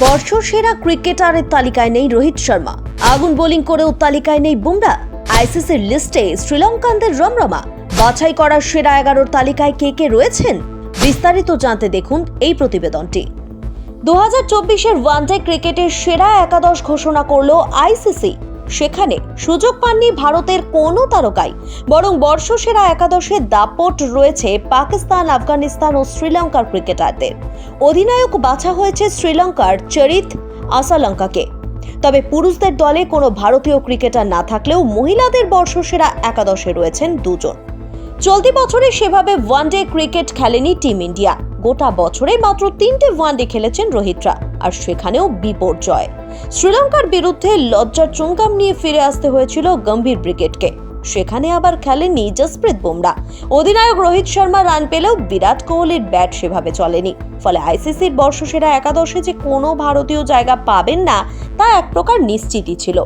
বর্ষসেরা ক্রিকেটারের তালিকায় নেই রোহিত শর্মা। আগুন বোলিং করেও তালিকায় নেই বুমরা। আইসিসির লিস্টে শ্রীলঙ্কানদের রমরমা। বাছাই করার সেরা এগারোর তালিকায় কে কে রয়েছেন? বিস্তারিত জানতে দেখুন এই প্রতিবেদনটি। দু হাজার চব্বিশের ওয়ানডে ক্রিকেটের সেরা একাদশ ঘোষণা করল আইসিসি। সেখানে সুযোগ পাননি ভারতের কোনো তারকাই। বরং বর্ষসেরা একাদশে দাপট রয়েছে পাকিস্তান, আফগানিস্তান ও শ্রীলঙ্কার ক্রিকেটারদের। অধিনায়ক বাছা হয়েছে শ্রীলঙ্কার চরিত আসালঙ্কাকে। তবে পুরুষদের দলে কোনো ভারতীয় ক্রিকেটার না থাকলেও মহিলাদের বর্ষসেরা একাদশে রয়েছেন দুজন। চলতি বছরে সেভাবে ওয়ানডে ক্রিকেট খেলেনি টিম ইন্ডিয়া। গোটা বছরে মাত্র তিনটে ওয়ানডে খেলেছেন রোহিতরা, আর সেখানেও বিপর্যয়। শ্রীলঙ্কার বিরুদ্ধে লজ্জার চুঙ্গাম নিয়ে ফিরে আসতে হয়েছিল গম্ভীর ব্রিগেডকে সেখানে আবার খেলেননি জসপ্রীত বুমরা। অধিনায়ক রোহিত শর্মা রান পেলেও বিরাট কোহলির ব্যাট সেভাবে চলেনি। ফলে আইসিসির বর্ষসেরা একাদশে যে কোনো ভারতীয় জায়গা পাবেন না, তা এক প্রকার নিশ্চিতই ছিল।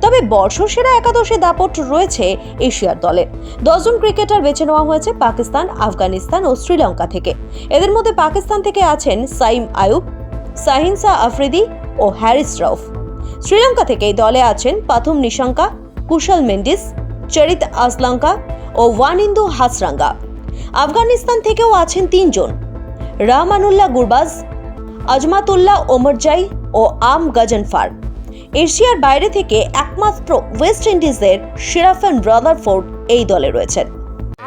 তবে বর্ষসেরা একাদশে দাপট রয়েছে এশিয়ার দলের দশজন ক্রিকেটার বেছে নেওয়া হয়েছে পাকিস্তান, আফগানিস্তান ও শ্রীলঙ্কা থেকে। এদের মধ্যে পাকিস্তান থেকে আছেন সাইম আয়ুব সাহিনসা আফ্রিদি ও হ্যারিস রউফ। শ্রীলঙ্কা থেকে এই দলে আছেন পাথুম নিশঙ্কা, কুশল মেন্ডিস, চরিত আসলঙ্কা ও ওয়ানিন্দু হাসরাঙ্গা। আফগানিস্তান থেকেও আছেন তিনজন। রহমানুল্লাহ গুরবাজ, আজমাতুল্লাহ ওমরজাই ও আম গজনফার। এশিয়ার বাইরে থেকে একমাত্র ওয়েস্ট ইন্ডিজের শিরাফেন রাদারফোর্ড এই দলে রয়েছেন।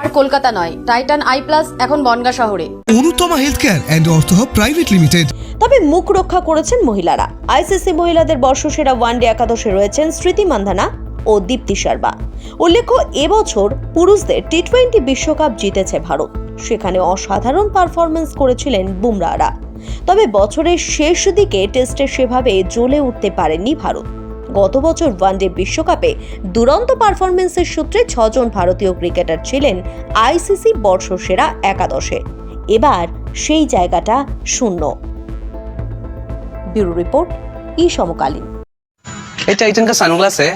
আর কলকাতা নয় টাইটান আই প্লাস এখন বনগা শহরে। Anutama health care and ortho private limited. তবে মুখ রক্ষা করেছেন মহিলারা। আইসিসি মহিলাদের বর্ষসেরা ওয়ানডে একাদশে রয়েছেন স্মৃতি মান্ধানা ও দীপ্তি শর্মা। উল্লেখ্য এবছর পুরুষদের টি টোয়েন্টি বিশ্বকাপ জিতেছে ভারত। সেখানে অসাধারণ পারফরমেন্স করেছিলেন বুমরারা তবে বছরের শেষ দিকে টেস্টে সেভাবে জ্বলে উঠতে পারেননি ভারত। গত বছর ওয়ানডে বিশ্বকাপে দুরন্ত পারফরমেন্সের সূত্রে ছজন ভারতীয় ক্রিকেটার ছিলেন আইসিসি বর্ষসেরা একাদশে। এবার সেই জায়গাটা শূন্য। ব্যুরো রিপোর্ট ই সমকালীন এটা সানগ্লাস হ্যাঁ